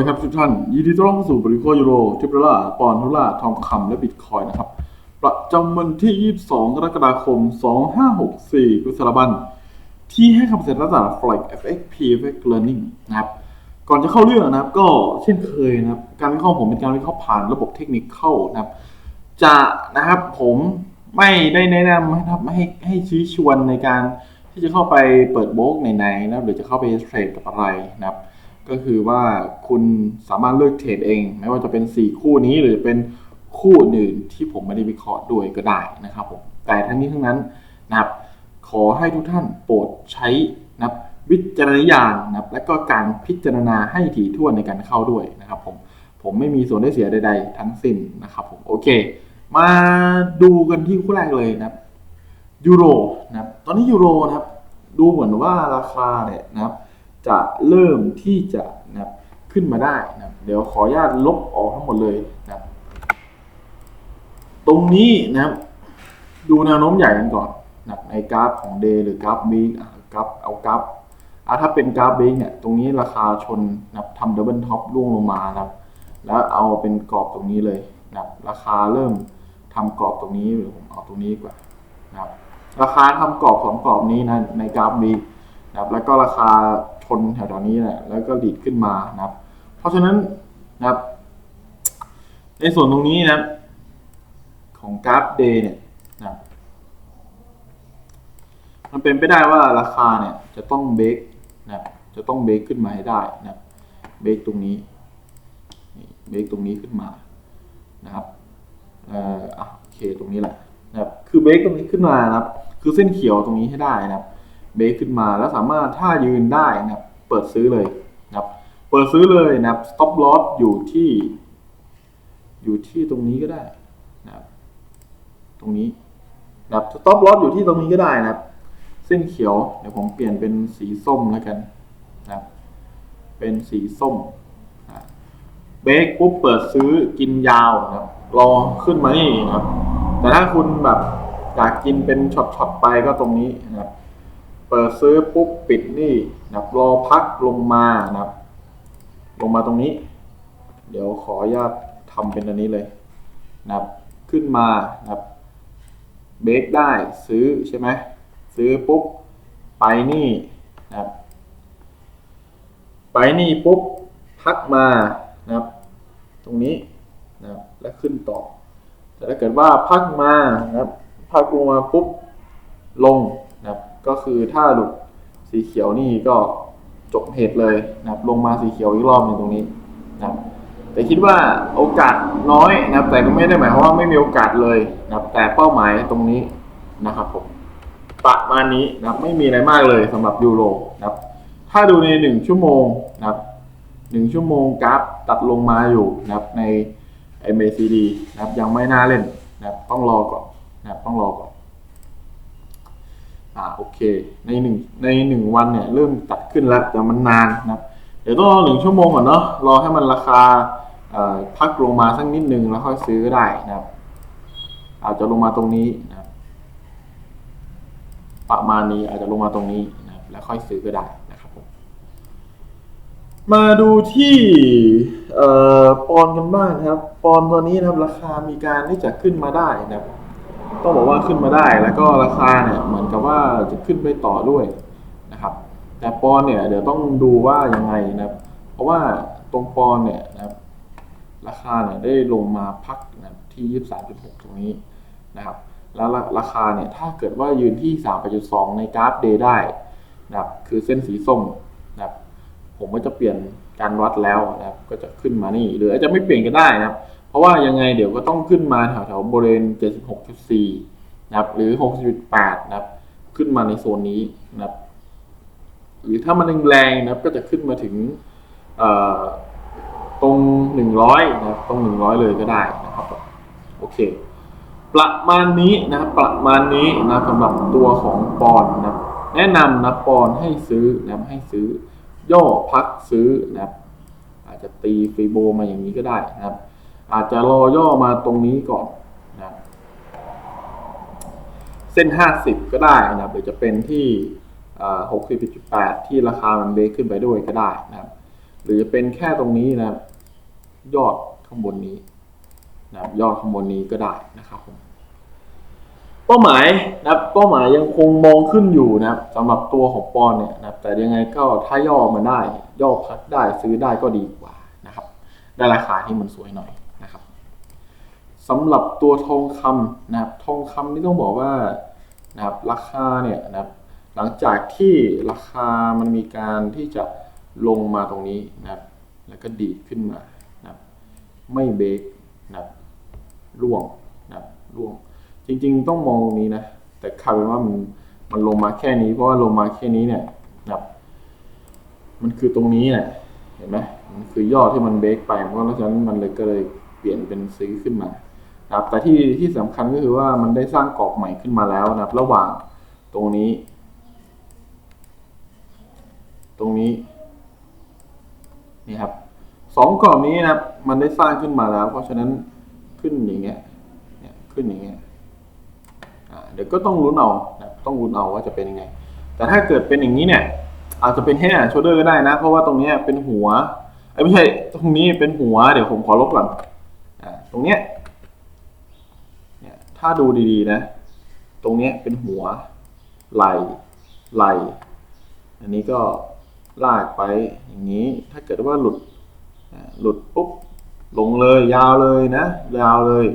ดีครับทุกท่านยินดีต้อนรับเข้าสู่บริโภคยูโรทิปดอลลาร์ปอนด์ดอลลาทองคำและบิตคอยนะครับ ประจำวันที่ 22 กรกฎาคม 2564กุศลบันที่ให้คำเสนอจาก Flight FX PFX Learning นะครับ ก่อนจะเข้าเรื่องนะครับ ก็เช่นเคยนะครับ การวิเคราะห์ผมเป็นการวิเคราะห์ผ่านระบบเทคนิคเข้านะครับ จะนะครับผมไม่ได้แนะนำให้ทำให้ให้ชี้ชวนในการที่จะเข้าไปเปิดโบกไหนๆนะหรือจะเข้าไปเทรดกับอะไรนะครับ ก็คือว่าคุณสามารถเลือกเทรดเอง ไม่ว่าจะเป็น 4 คู่นี้หรือเป็นคู่อื่นที่ผมไม่ได้วิเคราะห์ด้วยก็ได้นะครับผมแต่ทั้งนี้ทั้งนั้นนะครับขอให้ทุกท่านโปรดใช้นับวิจารณญาณนะครับและก็การพิจารณาให้ถี่ถ้วนในการเข้าด้วยนะครับผมผมไม่มีส่วนได้เสียใด ๆ ทั้งสิ้นนะครับผมโอเค มาดูกันที่คู่แรกเลยนะครับยูโรนะครับตอนนี้ยูโรนะครับดูเหมือนว่าราคาเนี่ยนะครับ จะเริ่มที่จะนะครับขึ้นมาได้นะครับเดี๋ยวขออนุญาตลบออกทั้งหมดเลยนะครับตรงนี้นะครับ ดูแนวโน้มใหญ่กันก่อนนะครับในกราฟของเดย์หรือกราฟบีกราฟเอากราฟอ่าถ้าเป็นกราฟบีเนี่ยตรงนี้ราคาชนนะครับทำดับเบิลท็อปร่วงลงมานะครับแล้วเอาเป็นกรอบตรงนี้เลยนะครับราคาเริ่มทำกรอบตรงนี้หรือผมเอาตรงนี้กว่านะครับราคาทำกรอบสองกรอบนี้นะในกราฟบี นะครับแล้วก็ราคาชนแถวๆนี้แหละแล้วก็ดีดขึ้นมานะครับ เพราะฉะนั้นนะครับ ในส่วนตรงนี้นะครับ ของกราฟเดย์เนี่ยนะครับมันเป็นไปได้ว่าราคาเนี่ยจะต้องเบรกนะครับจะต้องเบรกขึ้นมาให้ได้นะครับเบรกตรงนี้เบรกตรงนี้ขึ้นมานะครับเอ่อโอเคตรงนี้แหละนะครับคือเบรกตรงนี้ขึ้นมานะครับ คือเส้นเขียวตรงนี้ให้ได้นะครับ เบรกขึ้นมาแล้วสามารถถ้ายืนได้นะครับเปิดซื้อเลยนะครับ เปิดซื้อเลยนะครับ stop loss อยู่ที่ อยู่ที่ตรงนี้ก็ได้นะครับ ตรงนี้นะครับ stop loss อยู่ที่ตรงนี้ก็ได้นะครับ เส้นเขียวเดี๋ยวผมเปลี่ยนเป็นสีส้มแล้วกันนะครับ เป็นสีส้มนะเบรกปุ๊บเปิดซื้อกินยาวนะครับ รอขึ้นมานี่นะครับ แต่ถ้าคุณแบบอยากกินเป็นช็อตๆไปก็ตรงนี้นะครับ เปิดซื้อปุ๊บปิดนี่นะครับรอพักลงมานะครับ ลงมาตรงนี้ เดี๋ยวขออนุญาตทำเป็นอันนี้เลยนะครับ ขึ้นมานะครับเบรกได้ซื้อใช่ไหมซื้อปุ๊บไปนี่นะครับ ไปนี่ปุ๊บพักมานะครับ ตรงนี้นะครับแล้วขึ้นต่อ แต่ถ้าเกิดว่าพักมานะครับพักลงมาปุ๊บลงนะครับ ก็คือถ้าหลุดสีเขียวนี่ก็จบเหตุเลยนะครับลงมาสีเขียวอีกรอบนึงตรงนี้นะครับแต่คิดว่าโอกาสน้อยนะครับแต่ก็ไม่ได้หมายความว่าไม่มีโอกาสเลยนะครับแต่เป้าหมายตรงนี้นะครับผมประมาณนี้นะครับไม่มีอะไรมากเลยสำหรับยูโรนะครับถ้าดูในหนึ่งชั่วโมงนะครับหนึ่งชั่วโมงกราฟตัดลงมาอยู่นะครับใน MACD นะครับยังไม่น่าเล่นนะครับต้องรอก่อนนะครับต้องรอก่อน อ่าโอเค ในหนึ่งในหนึ่งวันเนี่ยเริ่มตัดขึ้นแล้วแต่มันนานนะเดี๋ยวต้องรอหนึ่งชั่วโมงก่อนเนาะรอให้มันราคาพักลงมาสักนิดนึงแล้วค่อยซื้อก็ได้นะครับ อาจจะลงมาตรงนี้นะประมาณนี้อาจจะลงมาตรงนี้นะแล้วค่อยซื้อก็ได้นะครับผมมาดูที่ออปอนกันบ้างนะครับ ปอนตัวนี้นะครับ ราคามีการที่จะขึ้นมาได้นะครับ ต้องบอกว่าขึ้นมาได้ แล้วก็ราคาเนี่ยเหมือนกับว่าจะขึ้นไปต่อด้วยนะครับ แต่ปอนด์เนี่ยเดี๋ยวต้องดูว่ายังไงนะครับ เพราะว่าตรงปอนด์เนี่ยนะครับ ราคาเนี่ยได้ลงมาพักนะครับที่23.6ตรงนี้นะครับ แล้วราคาเนี่ยถ้าเกิดว่ายืนที่3.2ในกราฟเดย์ได้นะครับ คือเส้นสีส้มนะครับ ผมก็จะเปลี่ยนการวัดแล้วนะครับ ก็จะขึ้นมานี่ หรืออาจจะไม่เปลี่ยนก็ได้นะครับ เพราะว่ายังไงเดี๋ยวก็ต้องขึ้นมาแถวแถวๆบริเวณ 76.4 นะครับ หรือ 60.8 นะครับ ขึ้นมาในโซนนี้นะครับ หรือถ้ามันแรงๆนะครับ ก็จะขึ้นมาถึงตรง 100 นะครับ ตรง 100 เลยก็ได้นะครับ โอเค ประมาณนี้นะครับ ประมาณนี้นะสำหรับตัวของปอนนะครับ แนะนำนะปอนให้ซื้อนะครับให้ซื้อย่อพักซื้อนะครับ อาจจะตีฟรีโบมาอย่างนี้ก็ได้นะครับ อาจจะรอย่อมาตรงนี้ก่อนนะเส้น 50 ก็ได้นะครับหรือจะเป็นที่60.8 ที่ราคามันเบรกขึ้นไปด้วยก็ได้นะครับหรือจะเป็นแค่ตรงนี้นะครับยอดข้างบนนี้นะครับยอดข้างบนนี้ก็ได้นะครับผมเป้าหมายนะครับเป้าหมายยังคงมองขึ้นอยู่นะครับสำหรับตัวของปอนเนี่ยนะครับแต่ยังไงก็ถ้าย่อมาได้ ย่อพักได้ซื้อได้ก็ดีกว่านะครับได้ราคาที่มันสวยหน่อย สำหรับตัวทองคำนะครับทองคำนี่ต้องบอกว่านะครับราคาเนี่ยนะครับหลังจากที่ราคามันมีการที่จะลงมาตรงนี้นะครับแล้วก็ดีดขึ้นมานะครับไม่เบรกนะครับร่วงนะครับร่วง จริงๆต้องมองตรงนี้นะแต่คาดเป็นว่ามันมันลงมาแค่นี้เพราะว่าลงมาแค่นี้เนี่ยนะครับมันคือตรงนี้แหละเห็นไหมมันคือยอดที่มันเบรกไปเพราะฉะนั้นมันเลยก็เลยเปลี่ยนเป็นซื้อขึ้นมานะ ครับแต่ที่ที่สำคัญก็คือว่ามันได้สร้างกรอบใหม่ขึ้นมาแล้วนะครับ ระหว่างตรงนี้ ตรงนี้นี่ครับสองกรอบนี้นะครับมันได้สร้างขึ้นมาแล้ว เพราะฉะนั้นขึ้นอย่างเงี้ยเนี่ยขึ้นอย่างเงี้ยเดี๋ยวก็ต้องลุ้นเอานะต้องลุ้นเอาว่าจะเป็นยังไง แต่ถ้าเกิดเป็นอย่างนี้เนี่ย อาจจะเป็นแค่โชเดอร์ก็ได้นะ เพราะว่าตรงนี้เป็นหัวเอ้ไม่ใช่ตรงนี้เป็นหัว เดี๋ยวผมขอลบก่อนอ่าตรงเนี้ย ถ้าดูดีๆนะ ตรงเนี้ยเป็นหัว ไหลไหลอันนี้ก็ลากไปอย่างนี้ ถ้าเกิดว่าหลุดหลุดปุ๊บลงเลยยาวเลยนะ ยาวเลย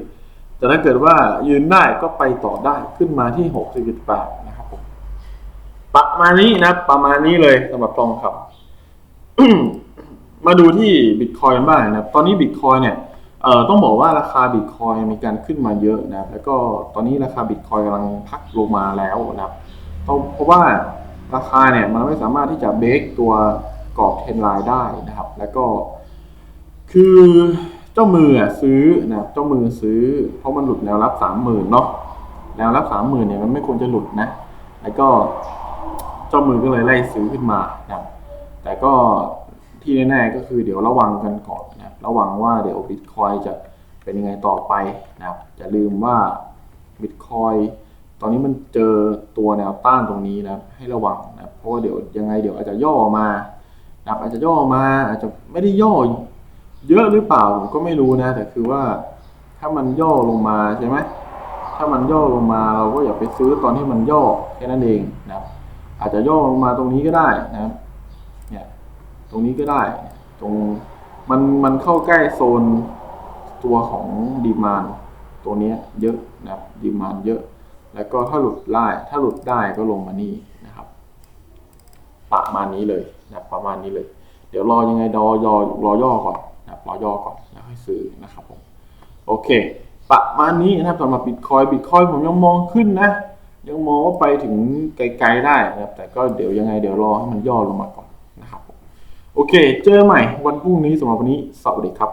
แต่ถ้าเกิดว่ายืนได้ก็ไปต่อได้ขึ้นมาที่หกสิบแปดนะครับผมประมาณนี้นะ ประมาณนี้เลยสำหรับทองคำมาดูที่บิตคอยน์บ้างนะ ตอนนี้บิตคอยน์เนี่ย เอ่อต้องบอกว่าราคาบิตคอยมีการขึ้นมาเยอะนะครับ แล้วก็ตอนนี้ราคาบิตคอยกำลังพักลงมาแล้วนะครับเพราะว่าราคาเนี่ยมันไม่สามารถที่จะเบรกตัวกรอบเทรนไลน์ได้นะครับ แล้วก็ คือเจ้ามือซื้อนะเจ้ามือซื้อ เพราะมันหลุดแนวรับสามหมื่นเนาะแนวรับสามหมื่นเนี่ยมันไม่ควรจะหลุดนะ แล้วก็เจ้ามือก็เลยไล่ซื้อขึ้นมานะแต่ก็ที่แน่ๆก็คือเดี๋ยวระวังกันก่อน นะครับระวังว่าเดี๋ยวบิตคอยจะเป็นยังไงต่อไปนะครับอย่าลืมว่าบิตคอยตอนนี้มันเจอตัวแนวต้านตรงนี้นะครับให้ระวังนะเพราะว่าเดี๋ยวยังไงเดี๋ยวอาจจะย่อมานะครับอาจจะย่อมาอาจจะไม่ได้ย่อเยอะหรือเปล่าผมก็ไม่รู้นะ แต่คือว่าถ้ามันย่อลงมาใช่ไหมถ้ามันย่อลงมาเราก็อย่าไปซื้อตอนที่มันย่อแค่นั้นเองนะครับอาจจะย่อลงมาตรงนี้ก็ได้นะครับเนี่ยตรงนี้ก็ได้ตรง มันมันเข้าใกล้โซนตัวของดีมานตัวเนี้ยเยอะนะครับดีมานเยอะ แล้วก็ถ้าหลุดได้ถ้าหลุดได้ก็ลงมานี่นะครับประมาณนี้เลยนะประมาณนี้เลย เดี๋ยวรอยังไงดอยอรอย่อก่อนนะครับรอย่อก่อนแล้วค่อยซื้อนะครับผมโอเค ประมาณนี้นะครับสำหรับบิตคอยบิตคอยผมยังมองขึ้นนะยังมองว่าไปถึงไกลๆได้นะครับ แต่ก็เดี๋ยวยังไงเดี๋ยวรอให้มันย่อลงมาก่อนนะครับ โอเค เจอใหม่วันพรุ่งนี้สำหรับวันนี้สวัสดีครับ